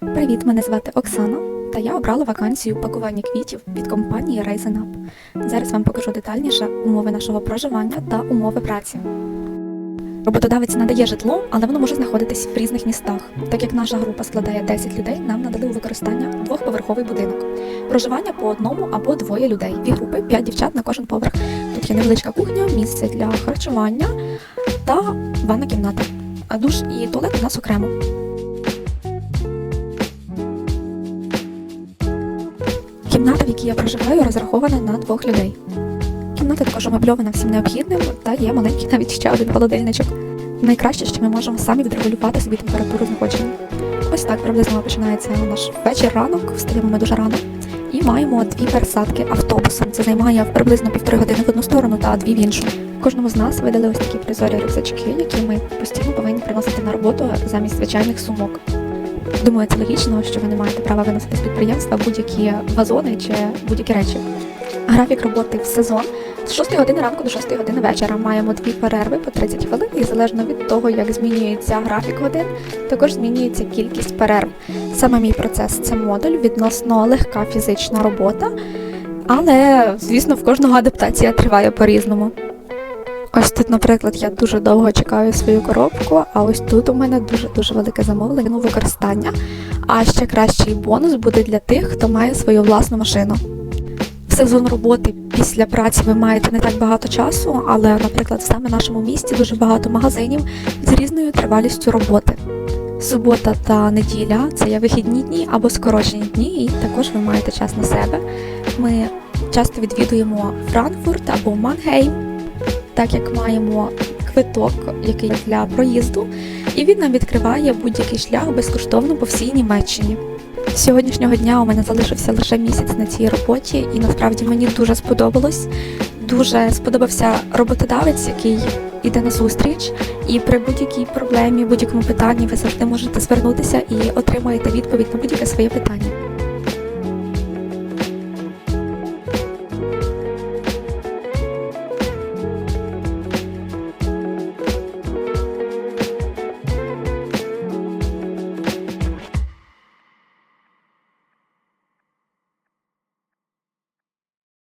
Привіт, мене звати Оксана, та я обрала вакансію пакування квітів від компанії Raisin Up. Зараз вам покажу детальніше умови нашого проживання та умови праці. Роботодавець надає житло, але воно може знаходитись в різних містах. Так як наша група складає 10 людей, нам надали у використання двохповерховий будинок. Проживання по одному або двоє людей. Дві групи, 5 дівчат на кожен поверх. Тут є невеличка кухня, місце для харчування та ванна кімната. А душ і туалет у нас окремо. Я проживаю, розрахована на двох людей. Кімната також умебльована всім необхідним та є маленький навіть ще один холодильничок. Найкраще, що ми можемо самі відрегулювати собі температуру знаходження. Ось так приблизно починається наш вечір ранок, встаємо ми дуже рано. І маємо дві пересадки автобусом. Це займає приблизно півтори години в одну сторону та дві в іншу. Кожному з нас видали ось такі прозорі рюкзачки, які ми постійно повинні приносити на роботу замість звичайних сумок. Думаю, це логічно, що ви не маєте права виносити з підприємства будь-які вазони чи будь-які речі. Графік роботи в сезон з 6 години ранку до 6 години вечора. Маємо дві перерви по 30 хвилин, і залежно від того, як змінюється графік годин, також змінюється кількість перерв. Саме мій процес це модуль, відносно легка фізична робота, але, звісно, в кожного адаптація триває по-різному. Ось тут, наприклад, я дуже довго чекаю свою коробку, а ось тут у мене дуже-дуже велике замовлення ну, використання. А ще кращий бонус буде для тих, хто має свою власну машину. В сезон роботи після праці ви маєте не так багато часу, але, наприклад, саме в нашому місті дуже багато магазинів з різною тривалістю роботи. Субота та неділя це є вихідні дні або скорочені дні, і також ви маєте час на себе. Ми часто відвідуємо Франкфурт або Мангейм, так як маємо квиток, який для проїзду, і він нам відкриває будь-який шлях безкоштовно по всій Німеччині. З Сьогоднішнього дня у мене залишився лише місяць на цій роботі, і насправді мені дуже сподобалось. Дуже сподобався роботодавець, який іде на зустріч, і при будь-якій проблемі, будь-якому питанні ви завжди можете звернутися і отримаєте відповідь на будь-яке своє питання.